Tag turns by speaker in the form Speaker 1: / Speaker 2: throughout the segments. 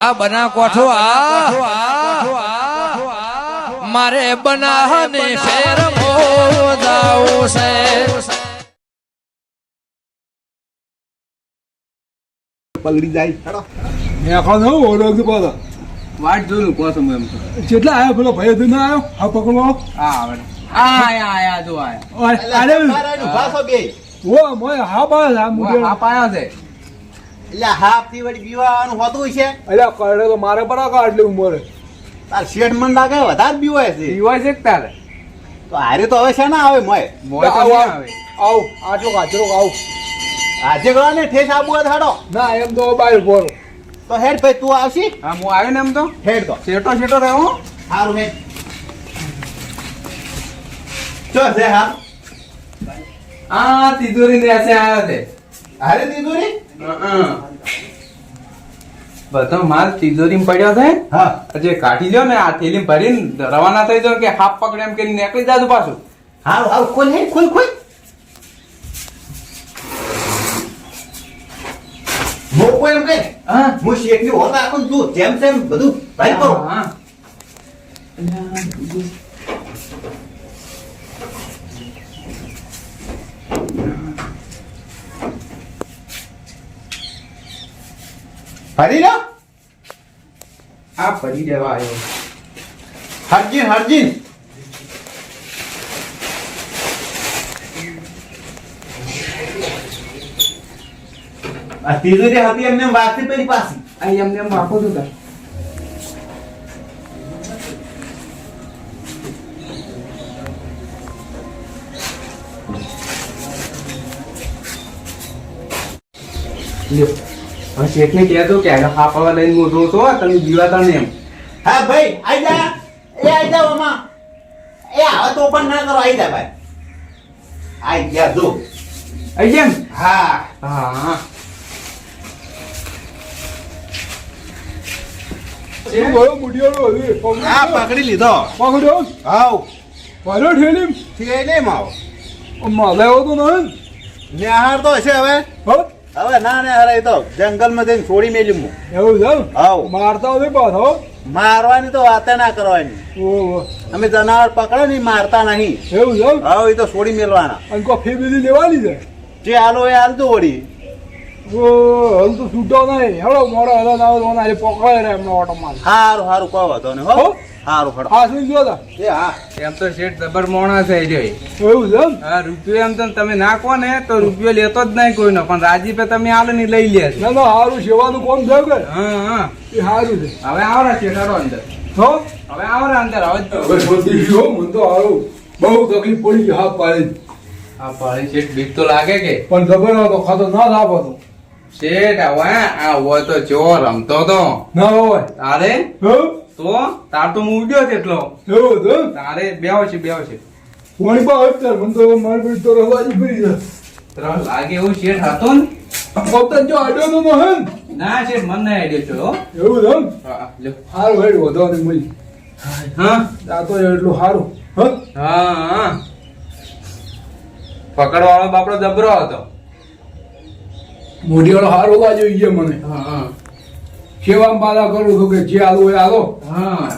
Speaker 1: આ બના કોઠો આ. મારે બનાહને ફેર મોદાવું છે.
Speaker 2: પલડી જાય.
Speaker 3: મેખો ન ઓળખ પાછા.
Speaker 2: વાટ જોયું કહો એમ
Speaker 3: કેટલા આયા પેલો ભાઈ હતો ના આવ્યો આ પકડો.
Speaker 2: હા આવે આયા આયા જો આયા.
Speaker 4: બે.
Speaker 3: ઓ મોય હા બસ આ
Speaker 2: આ પાયા છે.
Speaker 4: એટલે હાફથી વળી બીવાનું હોતું છે
Speaker 3: એટલે કરે તો મારે પર આટલી ઉંમર
Speaker 4: તાર શેઠ મન લાગે વધારે બીવાય છે?
Speaker 2: બીવાય છે તારે?
Speaker 4: તો હારે તો હવે છે ના આવે મોય?
Speaker 2: મોય તો
Speaker 3: આવ, આવ. આટલો કાચરો આવ.
Speaker 4: આજે ગયો ને ઠેસ આબુ થાડો
Speaker 3: ના એમ તો બાય બોલો
Speaker 4: તો હેડ ભાઈ તું આવશી?
Speaker 2: હા હું આવ્યો ને એમ તો?
Speaker 4: હેડ તો.
Speaker 2: શેટો શેટો રહ્યો હો.
Speaker 4: સારું હેડ. ચો છે હા.
Speaker 2: આ તિજોરી ને આસે આયા છે
Speaker 4: હારે
Speaker 2: તિજોરી? બધો માલ તિજોરી પડ્યો છે?
Speaker 4: હા.
Speaker 2: જે કાઢી લ્યો ને આ થેલી ભરીને રવાના થઈ જાવ કે હાફ પકડે એમ કરીને નીકળી જાજુ પાછું.
Speaker 4: હા હા ખોલ હેડ ખોલ ખોલ. મોકો એમ કે
Speaker 2: હા.
Speaker 4: હું શેઠની હોત રાખું ને તું જેમ તેમ બધું ભાઈ કરો
Speaker 2: હા.
Speaker 4: ફરી લો.
Speaker 2: આ ફરી દેવા આવ્યો
Speaker 4: હરજીન હરજીન. આ તિજોરી હતી એમને એમ વાગતી પેલી પાછી.
Speaker 2: આ એમને એમ વાપો તો. તાર લ્યો. હવે શેઠને કહેજો કે આગળ હાફાવા લઈને મોટો છો તમે જીવાતા ને એમ.
Speaker 4: હા ભાઈ આઈ જા. એ આઈ જા મામા એ હવે તો પણ ના કરો આઈ જા ભાઈ. આઈ ગયા જો.
Speaker 2: આઈ જેમ
Speaker 4: હા
Speaker 2: હા. હા.
Speaker 3: શું ગયો? મુડિયાળો હવે.
Speaker 4: આ પકડી લીધો.
Speaker 3: પકડ્યો?
Speaker 4: હાવ
Speaker 3: ભર્યો ઠેલી
Speaker 4: થેલે માવ
Speaker 3: માલે આવ્યો તો નહીં.
Speaker 4: નિહાર તો હશે હવે.
Speaker 3: હો?
Speaker 4: હવે ના ને હરાય તો જંગલમાં જઈને છોડી મેલ્યું હું
Speaker 3: એવું છે હાઉ.
Speaker 4: હાવ
Speaker 3: મારતા હોય પાછો
Speaker 4: મારવાની તો વાતે ના કરવાની. અમે જનાવર પકડે ને ઈ મારતા નહીં.
Speaker 3: એવું છે?
Speaker 4: હવે એ તો છોડી મેલવાના.
Speaker 3: અને કોફી બીજી લેવાની છે?
Speaker 4: જે હાલો એ હાલતું વળી.
Speaker 3: હલ તો છૂટો નહીં. હેડો મોડો હલો ના તો આજે પકડાય રે એમનો ઓટો માર
Speaker 4: હારું હારું કહો હતો ને હો.
Speaker 3: હો?
Speaker 4: હારું ફડો
Speaker 3: શું ગયો તા
Speaker 4: એ હા.
Speaker 2: એમ તો શેઠ જબર મોણા છે જો
Speaker 3: એવું છે
Speaker 2: હા રૂપિયો એમ તો તમે નાખો ને તો રૂપિયો લેતો જ નહીં કોઈનો. પણ રાજીપે તમે આલે ને લઈ લે.
Speaker 3: ના ના સારું સેવાનું કોમ થયું કે?
Speaker 2: હા હા.
Speaker 3: એ સારું છે.
Speaker 2: હવે આવરા શેઠ હાલો અંદર.
Speaker 3: હો?
Speaker 2: હવે આવરા અંદર હવે
Speaker 3: હવે બધી ગયો મને તો સારું બહુ તકલીફ પડી હા પાડી
Speaker 2: હા પાડી શેઠ બીક તો લાગે કે?
Speaker 3: પણ જબર હતો ખાતો ના લાભ હતો
Speaker 2: શેઠ આવા આ હોય તો જો રમતો તો.
Speaker 3: ના હોય.
Speaker 2: તારે? તો? તાર તો હું ઉડ્યો તેટલો
Speaker 3: એવું હતું
Speaker 2: તારે? બેવ છે બેવ છે.
Speaker 3: કોણી પા અત્યાર મને તો મારી પડી તો રવાજી ફરી જાય
Speaker 2: ત્રણ લાગે એવું શેઠ હતો ને?
Speaker 3: પોતા જો આડ્યો તો ન ના?
Speaker 2: શેઠ મને આઈડિયો છો
Speaker 3: એવું છે એમ?
Speaker 2: હા લ્યો.
Speaker 3: સારું હેડ વધો ને મળી.
Speaker 2: હા?
Speaker 3: આ તો એટલું સારું. હા?
Speaker 2: હા હા. પકડવાળો બાપડો જબરો હતો.
Speaker 3: મોઢિયાળો સારો લાગ્યો જોઈએ મને.
Speaker 2: હા હા.
Speaker 3: સેવામાં પાછા કરું છું કે જે આલો એ આલો.
Speaker 2: હા.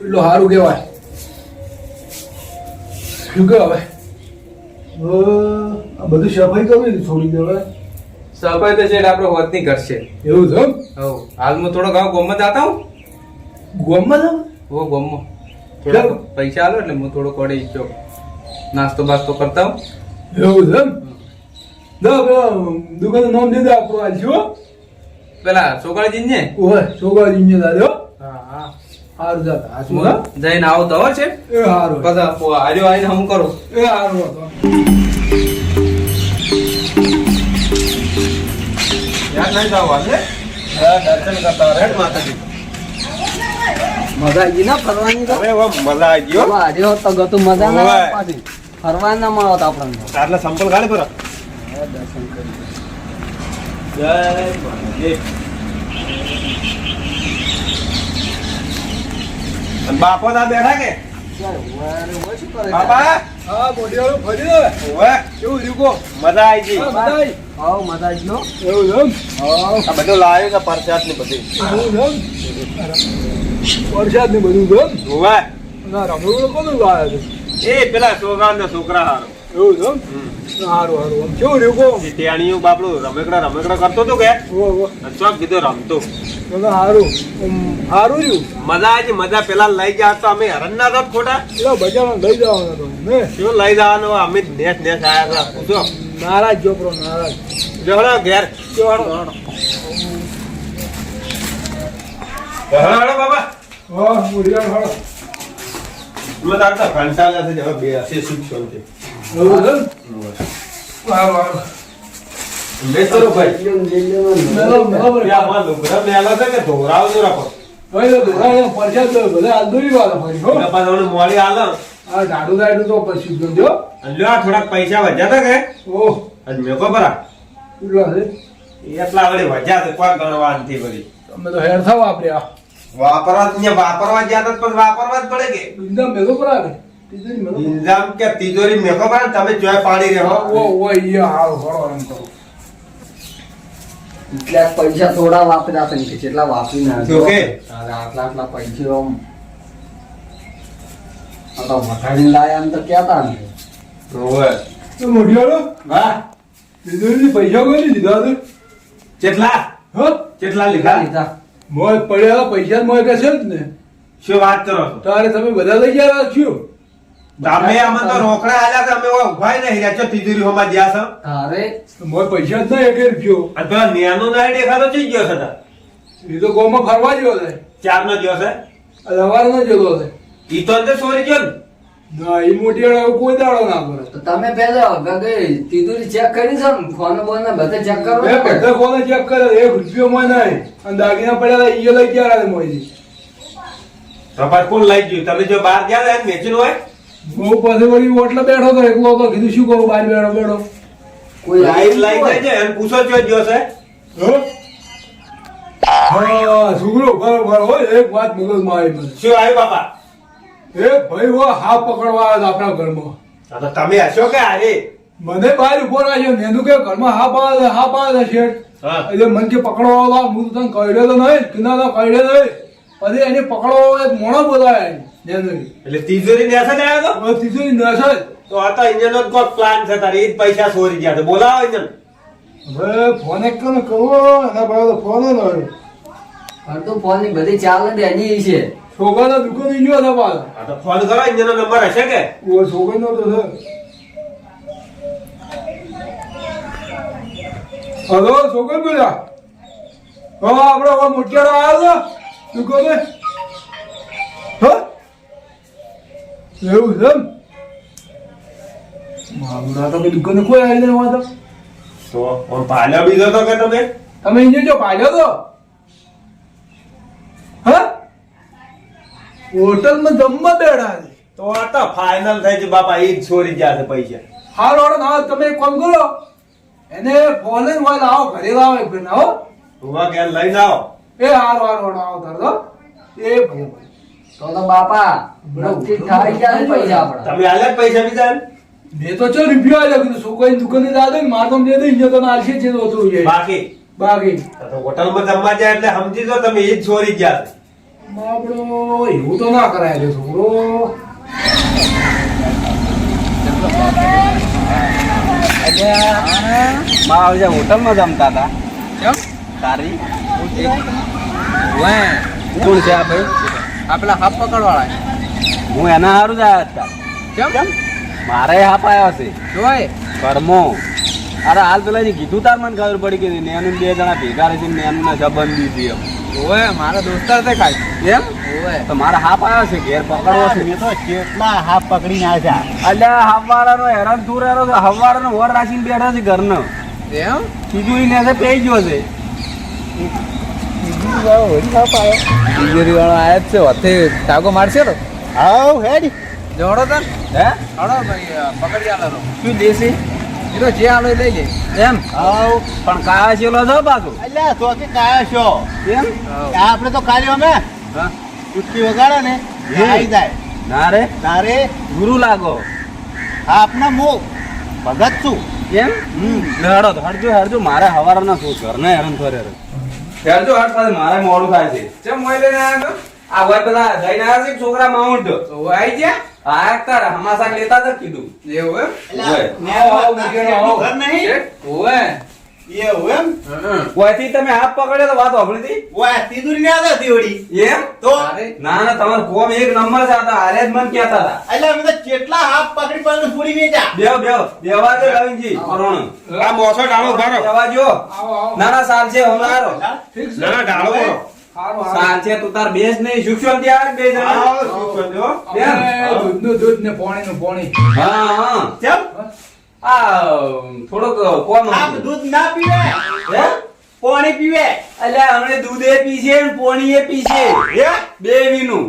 Speaker 3: એટલું સારું કહેવાય. શું કે હવે? આ બધું સફાઈ કરવી થોડી દેવાય
Speaker 2: સફાઈ તો છે આપણે હોત નહીં કરશે.
Speaker 3: એવું છે?
Speaker 2: હવ હાલમાં હું થોડો ગાવ ગોમમાં જાતા હું.
Speaker 3: ગોમમાં?
Speaker 2: ઓ ગોમમાં. થોડા પૈસા આલો એટલે હું થોડો કોડે ઈચ્છો નાસ્તો બાસ્તો કરતા હું.
Speaker 3: એવું છે એમ? ના પેલા દુકાનનું નામ દે દે આપણું
Speaker 2: પેલા છોકરાજી ને
Speaker 3: ઓહે છોકરાજી ને દાદો
Speaker 2: હા હા.
Speaker 3: સારું જાતા આ
Speaker 2: જઈને આવો તો છે.
Speaker 3: એ સારું
Speaker 2: બધા આર્યો આવીને હું કરું.
Speaker 3: એ સારું હતો
Speaker 2: યાદ નહીં જાવ આજે
Speaker 4: દર્શન કરતા રેડ માતાજી.
Speaker 5: મજા આવી ના ફરવાની તો?
Speaker 4: મજા આવી ગયો
Speaker 5: આજે તો ગતું મજા ના પાછી. ફરવા ના મળો આપણને.
Speaker 4: એટલે સંપલ કાઢે પર
Speaker 5: દર્શન કરી
Speaker 4: જય માતાજી બાપો ના બેઠા કે
Speaker 3: બાપા હા મોઢિયાળું ફરી દે કેવું રીકો
Speaker 6: મજા આવી ગઈ
Speaker 3: હા, બધા આવી.
Speaker 5: આવો મજા ગયો
Speaker 3: એવું એમ?
Speaker 6: આ બધું લાવ્યું છે પરસાદ ને બધું
Speaker 3: છે ને બધું એમ?
Speaker 6: હોવે
Speaker 3: ના કોનું છે
Speaker 6: એ પેલા છોકરા ને છોકરા હારો
Speaker 3: એવું છે સારું સારું આમ કેવું રીકો
Speaker 6: ટેણીયું બાપડું રમેકડા રમેકડા કરતો તો કે? ચોક કીધું રમતો.
Speaker 3: સારું સારું રહ્યું.
Speaker 6: મજા આજે મજા પેલા લઈ ગયા તો અમે હરણ ના ખોટા?
Speaker 3: પેલા બજારમાં લઈ જવાનો તો ને
Speaker 6: શું લઈ જવાનું? અમે નેસ નેસ આયા હતા. પૂછો
Speaker 3: નારાજ છોકરો નારાજ.
Speaker 6: જોડો ઘેર.
Speaker 3: કેવાડો
Speaker 6: હળો બાબા
Speaker 3: હા મોઢિયાળ હાલો
Speaker 6: અમે તારતા કંટાળ્યા છે હવે બે હશે શિક્ષણ છે? માં
Speaker 3: તો તો તો
Speaker 6: થોડાક પૈસા વધ્યા હતા કે?
Speaker 3: ઓહ.
Speaker 6: અને ખબર
Speaker 3: કેટલા છે?
Speaker 6: એટલા વળી વધ્યા છે કોઈ ગણવા નથી વળી?
Speaker 3: તમે તો હેર થાવ વાપર્યા.
Speaker 6: વાપરવા વાપરવા હતા પણ વાપરવા જ પડે કે?
Speaker 3: એકદમ મેલો પર
Speaker 6: ઇન્જામ કે તિજોરી મેકો પરા તમે ચોય પાણી
Speaker 3: હા,
Speaker 6: રહ્યો
Speaker 3: ઓ ઓ ઈ હાલ હળો એમ તો
Speaker 5: એટલા પૈસા થોડા વાપર્યા છે કે જેટલા વાપરી ના
Speaker 6: જો કે?
Speaker 5: આટલા આટલા પૈસા આમ. આ તો વધારીને લાયા એમ તો કહેતા ને.
Speaker 6: ઓવે
Speaker 3: તો મોઢિયાળો
Speaker 6: હા.
Speaker 3: તિજોરી પૈસા કોઈ લીધા દીધા છે?
Speaker 6: કેટલા?
Speaker 3: હો?
Speaker 6: કેટલા
Speaker 5: લીધા?
Speaker 6: લીધા?
Speaker 3: મોય પડ્યા પૈસા મોય કે છે જ ને.
Speaker 6: શું વાત કરો છો?
Speaker 3: તારે તમે બધા લઈ ગયા રાખ્યું
Speaker 6: તમે અમે તો રોકડા આલ્યા તો અમે નહીં રહ્યા? છો તિજોરી હોમાં જ્યાં છો?
Speaker 5: તારે
Speaker 3: મોય પૈસા જ ના એક રૂપિયો
Speaker 6: નેનો ના દેખાતો ચઈ ગયો છે
Speaker 3: તા તો ગોમાં ફરવા ગયો છે.
Speaker 6: ચાર નો ગયો છે?
Speaker 3: સવારે ન જતો છે.
Speaker 6: ઈ તો અંદર સોરી ગયો ને?
Speaker 3: ના એ મોટી વાળા કોઈ દાડો ના કરે.
Speaker 5: તો તમે પેલા ગગે તિજોરી ચેક કરી છે ને? ફોન બોન બધે ચેક કરો
Speaker 3: બે બધા કોને ચેક કરે એક રૂપિયો માં નહીં. અને દાગીના પડ્યા ઈયો ઈ લઈ ગયા રાતે મોયથી.
Speaker 6: કોણ લઈ ગયું? તમે જો બહાર ગયા હતા મેચિન હોય?
Speaker 3: બહુ પાસે વળી ઓટલે બેઠો તો એકલો હતો. કીધું શું કરું? બહાર બેઠો બેઠો.
Speaker 5: કોઈ
Speaker 6: લાઈટ લાઈટ? લઈ જાય અને પૂછો ગયો છે
Speaker 3: હો? હા બરોબર હોય એક વાત આવી
Speaker 6: શું આવ્યું બાપા?
Speaker 3: એ ભાઈ હો હાફ પકડવા આવ્યા આપણા ઘરમાં.
Speaker 6: તમે હશો કે અરે
Speaker 3: મને બહાર ઊભો રાખ્યો. મેં કે ઘરમાં હા આવે હા આવે શેઠ. એટલે મન કે પકડવા હું તને કહ્યો તો નહીં કિના તો કહ્યો નહીં. પછી એને પકડો એક મોણો બોલાય નેનું.
Speaker 6: એટલે તિજોરી ને અસર આવ્યો તો
Speaker 3: તિજોરી નેસે.
Speaker 6: તો આ તો અહીંયા નો કોઈ પ્લાન છે તારે. ઈ પૈસા ચોરી ગયા તો બોલાવો ઇન્જન.
Speaker 3: હવે ફોન એક કોને કરવો એના તો ફોન ન હોય
Speaker 5: તો ફોનની બધી ચાલે ને એની છે.
Speaker 3: છોકરાના દુકાને ગયો હતા પાછા
Speaker 6: આ તો ફોન કરો અહીંયા નો નંબર હશે કે?
Speaker 3: ઓ છોકરીનો તો છે. હલો છોકરી બોલ્યા? હા આપણે હવે મોટિયાળો આવ્યો છે દુકાને હા એવું છે એમ તો કે દુકાને કોઈ આવી તો
Speaker 6: તો બીજો તો કે તમે
Speaker 3: તમે જો પાડ્યો તો હા હોટલમાં જમવા બેઠા છે
Speaker 6: તો આ તો ફાઇનલ થઈ છે બાપા એ ચોરી ગયા છે પૈસા
Speaker 3: હાલ વાળો ના તમે એક કામ કરો એને ફોન જ આવો ઘરે લાવો એક આવો
Speaker 6: ઊભા ઘેર લઈને આવો
Speaker 3: એ હારો હાર વાળો આવો તાર એ ભલે.
Speaker 5: તો તો બાપા નક્કી થાય ગયા પૈસા આપણા?
Speaker 6: તમે આલ્યા પૈસા બીજા
Speaker 3: મેં તો ચો રૂપિયો આવ્યો કીધું છોકરાની દુકાને દાદો ને માર તો દે દઈ તો નાલશે આલશે છે તો તું
Speaker 6: બાકી?
Speaker 3: બાકી.
Speaker 6: તો હોટલમાં જમવા જાય એટલે સમજી જો તમે એ જ ચોરી ગયા છે.
Speaker 3: બાપડો એવું તો ના કરાય છે છોકરો.
Speaker 5: હોટલમાં જમતા હતા.
Speaker 1: કેમ?
Speaker 5: તારી? કોણ છે આ ભાઈ?
Speaker 1: આપેલા હાફ પકડવાળા.
Speaker 5: હું એના હારું જ આવ્યા હતા.
Speaker 1: કેમ?
Speaker 5: મારે હાફ આવ્યો છે.
Speaker 1: જોય
Speaker 5: કર્મો અરે હાલ પેલા જે કીધું તાર મને ખબર પડી કે નેનું બે જણા ભેગા રહે છે નેનું ના સંબંધી છે એમ.
Speaker 1: ઓય મારા દોસ્તાર છે કાઈ.
Speaker 5: એમ?
Speaker 1: ઓય
Speaker 5: તો મારા હાફ આવ્યો છે ઘેર પકડવો છે.
Speaker 4: મેં તો કેટલા હાફ પકડીને આવ્યા
Speaker 5: અલ્યા હવારાનો હેરાન દૂર હેરો છે. હવારાનો વર રાખીને બેઠા છે ઘરનો.
Speaker 1: એમ?
Speaker 5: બીજું ઈ ને પેઈ ગયો છે.
Speaker 1: તિજોરી વાળો આયા જ છે. વતે ટાગો મારશે તો
Speaker 4: આવ હેડ
Speaker 1: જોડો તન
Speaker 5: હે
Speaker 1: હળો ભાઈ પકડી આલો
Speaker 5: શું દેસી
Speaker 1: એ તો જે આલો લઈ લે
Speaker 5: એમ
Speaker 4: આવ
Speaker 5: પણ કાયા છે લો
Speaker 4: જો બાજુ એટલે તો કે કાયા છો
Speaker 5: એમ
Speaker 4: આપણે તો કાલે અમે ઉઠી વગાડે ને આવી જાય
Speaker 5: ના રે
Speaker 4: તારે
Speaker 5: ગુરુ લાગો
Speaker 4: આપના મો ભગત છું
Speaker 5: કેમ હડો હડજો હડજો મારે હવારના શું? ઘરને હેરાન કરે રે હેરજો હડ પાસે મારે મોડું થાય છે.
Speaker 2: ચમ મોય લઈને આવ્યો
Speaker 5: આ હોય પેલા જઈને આવ્યા છે છોકરા માઉન્ટ?
Speaker 2: આઈ ગયા?
Speaker 5: હા તાર હમાસા લેતા જ કીધું.
Speaker 2: એવું. આવો, આવો, આવો.
Speaker 4: ઘર નહીં. એવું એમ?
Speaker 2: હં.
Speaker 5: તમે હાથ પકડ્યો તો વાત સાંભળી હતી?
Speaker 4: ઓય તીદુરી ને હતી વળી.
Speaker 5: એમ?
Speaker 4: તો?
Speaker 5: ના ના તમારો કોમ એક નંબર છે આ હારે જ મન કહેતા હતા.
Speaker 4: એટલે અમે તો કેટલા હાથ પકડી પકડી પૂરી વેચા
Speaker 5: બેવ બેવ બેવા દે રવિનજી કરોણ
Speaker 6: આ મોસો ડાળો ઊભા
Speaker 5: બેવા જો. ના ના સાલ છે હમણાં હારો.
Speaker 6: ના ના ડાળો.
Speaker 5: સાલ છે તું તાર બેસ નહીં. સુખશાંતિ ત્યાં બે જણા.
Speaker 6: આવો, શું કરજો?
Speaker 2: આપણે દૂધ ને પાણીનું પાણી.
Speaker 5: હા હા.
Speaker 4: કેમ
Speaker 5: આ થોડોક કોમ
Speaker 4: આપ દૂધ ના પીવે?
Speaker 5: હે?
Speaker 4: પાણી પીવે?
Speaker 5: એટલે હમણે દૂધે પીશે ને પી છે
Speaker 4: હે?
Speaker 5: બે વીનું.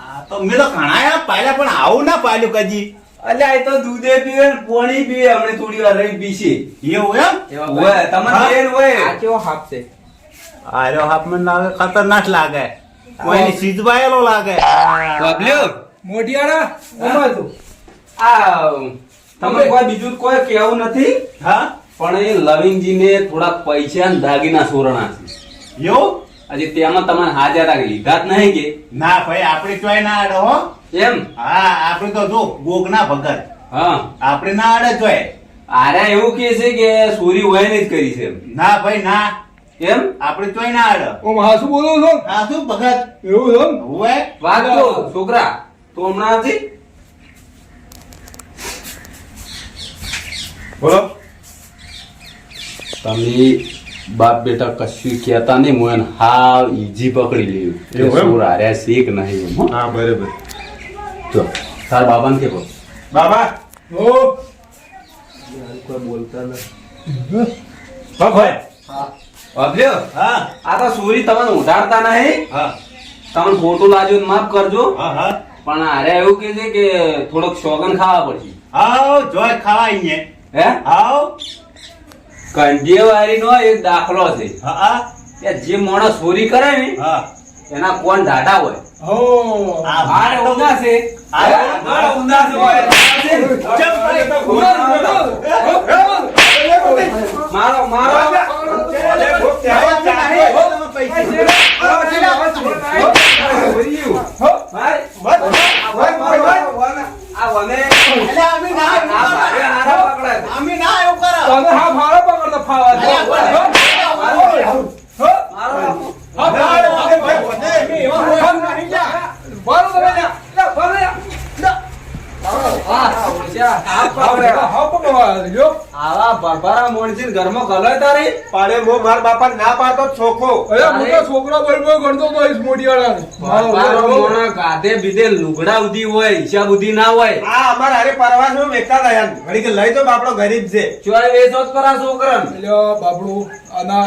Speaker 4: આ તો મેં તો ઘણા પાયલા પણ આવું ના પાયલું કજી.
Speaker 5: એટલે આ તો દૂધે પીવે ને પાણી પીવે હમણે થોડી વાર રહી પીશે.
Speaker 4: એવું એમ?
Speaker 5: હોય તમને બેન હોય.
Speaker 2: આ કેવો હાફ છે?
Speaker 4: આર્યો હાથ મને લાગે ખતરનાક લાગે. કોઈ સીધવાયેલો લાગે.
Speaker 5: બબલ્યો
Speaker 2: મોઢિયાળા ઓમાં તું
Speaker 5: આ તમને કોઈ બીજું કોઈ કહેવું નથી?
Speaker 4: હા?
Speaker 5: પણ એ લવિંગજીને થોડા પૈસા ને દાગીના સોરણા છે.
Speaker 4: એવું?
Speaker 5: આજે તેમાં તમારે હાજર રાખી લીધા જ નહીં કે?
Speaker 4: ના ભાઈ આપણે ચોય ના આડે હો.
Speaker 5: એમ?
Speaker 4: હા આપણે તો જો ગોગના ભગત.
Speaker 5: હા.
Speaker 4: આપણે ના આડે ચોય.
Speaker 5: આરે એવું કે છે કે સોરી હોય જ કરી છે એમ.
Speaker 4: ના ભાઈ ના.
Speaker 5: એમ?
Speaker 4: આપણે ચોય ના આડે.
Speaker 2: ઓમ હાસુ બોલો છો?
Speaker 4: હા શું ભગત?
Speaker 2: એવું એમ?
Speaker 4: હોય
Speaker 5: વાત તો છોકરા તો હમણાં
Speaker 6: બોલો.
Speaker 5: તમે બાપ બેટા કશું કહેતા નહીં હું એને હાવ ઈજી પકડી લીધું સુર હાર્યા શીખ નહીં એમ હા.
Speaker 6: બરાબર.
Speaker 5: જો તાર બાબાને કે બોલ
Speaker 6: બાબા
Speaker 2: ઓ
Speaker 5: કોઈ બોલતા
Speaker 6: હા ભાઈ
Speaker 5: અભ્યો
Speaker 4: હા.
Speaker 5: આ તો સોરી તમને ઉધારતા નહીં?
Speaker 4: હા.
Speaker 5: તમને ખોટું લાગ્યું માફ કરજો.
Speaker 4: હા હા.
Speaker 5: પણ હાર્યા એવું કે છે કે થોડોક શોગન ખાવા પડશે.
Speaker 4: આવ જોય ખાવા અહીંયા.
Speaker 5: હે
Speaker 4: આવ
Speaker 5: કંઢિયાવાળી નો એક દાખલો છે
Speaker 4: હા
Speaker 5: કે જે માણસ ચોરી કરે ને
Speaker 4: હા
Speaker 5: એના કોણ ઢાઢા હોય
Speaker 2: હો
Speaker 4: આ
Speaker 5: ઊંધા છે
Speaker 4: આ
Speaker 5: ઊંધા છે મારો મારો
Speaker 4: અમે ના એવું કરો
Speaker 2: હા ફાળો પકડતો ફાવા દે.
Speaker 4: અરે,
Speaker 2: હો? હો?
Speaker 5: મારો
Speaker 2: હા, ભાડો, ભાડો, ભાડો. એવા મોઢા નાખી જા. ભાડો તમે જા. જા, ભાડો જા. જા.
Speaker 5: આ ઓછા. આ પકડે.
Speaker 2: હા, પકડવા જો.
Speaker 5: આવા ભરભરા ઘરમાં ગલોય તારી?
Speaker 6: પાડે મો માર બાપા ના પાડતો છોકો
Speaker 2: અરે, હું તો છોકરો બોલબો ગણતો તો ઈસ.
Speaker 5: ભરભરા મોણા ગાધે બીધે લુગડા ઉધી હોય હિસાબ ઉધી ના હોય.
Speaker 6: આ અમાર હારે પરવાસમાં મેકતા હતા યાર. ઘડી કે લઈ તો બાપડો ગરીબ છે.
Speaker 5: ચોય વેચો પરા છોકરન?
Speaker 2: લ્યો બાપડો આના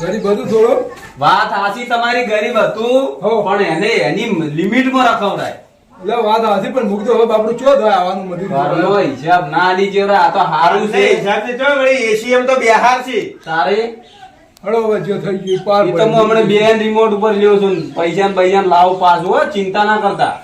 Speaker 2: ગરીબ હતું થોડું.
Speaker 5: વાત આસી તમારી ગરીબ હતું
Speaker 2: હો.
Speaker 5: પણ એને એની લિમિટમાં રખવડાય.
Speaker 2: એટલે વાત હાથી પણ મૂકજો હવે બાપડું ચો થાય આવવાનું મજૂરી
Speaker 5: ઘરનો હિસાબ ના લીજે રે આ તો હારું છે.
Speaker 6: હિસાબથી જો વળી એસીએમ તો બેહાર છે.
Speaker 5: તારે?
Speaker 2: હળો હવે જે થઈ ગયું પાર
Speaker 5: એ તો હું હમણાં બે રિમોટ ઉપર લ્યો છું પૈસા ને પૈસા ને લાવો પાછું હો ચિંતા ના કરતા.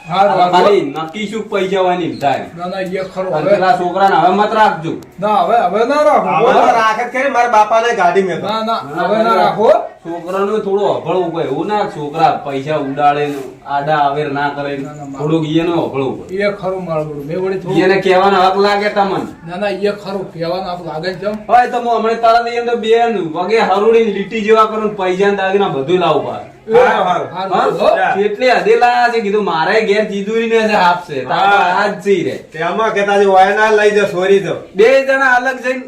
Speaker 5: ખાલી નક્કી શું પૈસા વાની ની થાય
Speaker 2: ના ના એ ખરો હવે.
Speaker 5: પેલા છોકરાને હવે મત રાખજો.
Speaker 2: ના હવે હવે ના રાખો.
Speaker 6: હવે રાખે મારા મારા બાપાને ગાડી મેં
Speaker 2: ના ના હવે ના રાખો
Speaker 5: છોકરાનું થોડું અભળવું પડે એવું ના છોકરા પૈસા ઉડાડે આડા આવેર ના કરે
Speaker 2: થોડુંક ના,
Speaker 5: થોડુંક ઈયનું અભળવું પડે
Speaker 2: એ ખરું મારું બધું. મેં વળી થોડું
Speaker 5: એને કહેવાનો હક લાગે તમને?
Speaker 2: ના ના એ ખરું. કહેવાનો હક લાગે છે કેમ
Speaker 5: હવે તો હું હમણાં તારા દઈએ તો બેન વગે હરુડી લીટી જેવા કરું પૈસા ને દાગીના બધું લાવું પાર હદે લાયા છે કીધું મારે ઘેર જીદુરી ને છે આપશે
Speaker 6: હા.
Speaker 5: જઈ રે.
Speaker 6: તેમાં કેતા છે વાય લઈ જાઓ સોરી દો
Speaker 5: બે જણા અલગ જઈને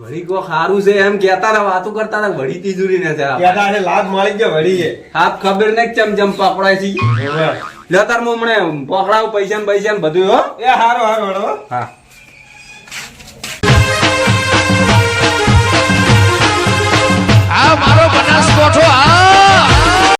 Speaker 5: વળી કો સારું છે એમ કેતા હતા વાતો કરતા હતા વળી તિજોરી ને જરા
Speaker 6: કેતા છે લાભ મળી ગયો વળી છે
Speaker 5: હાથ ખબર ને ચમ ચમ પકડાય છે. લ્યો તાર મો મને પકડાવ પૈસા ને પૈસા ને બધું હો?
Speaker 6: એ હારો હારો હળો
Speaker 5: હા.
Speaker 7: આ મારો બનાસકોઠો આ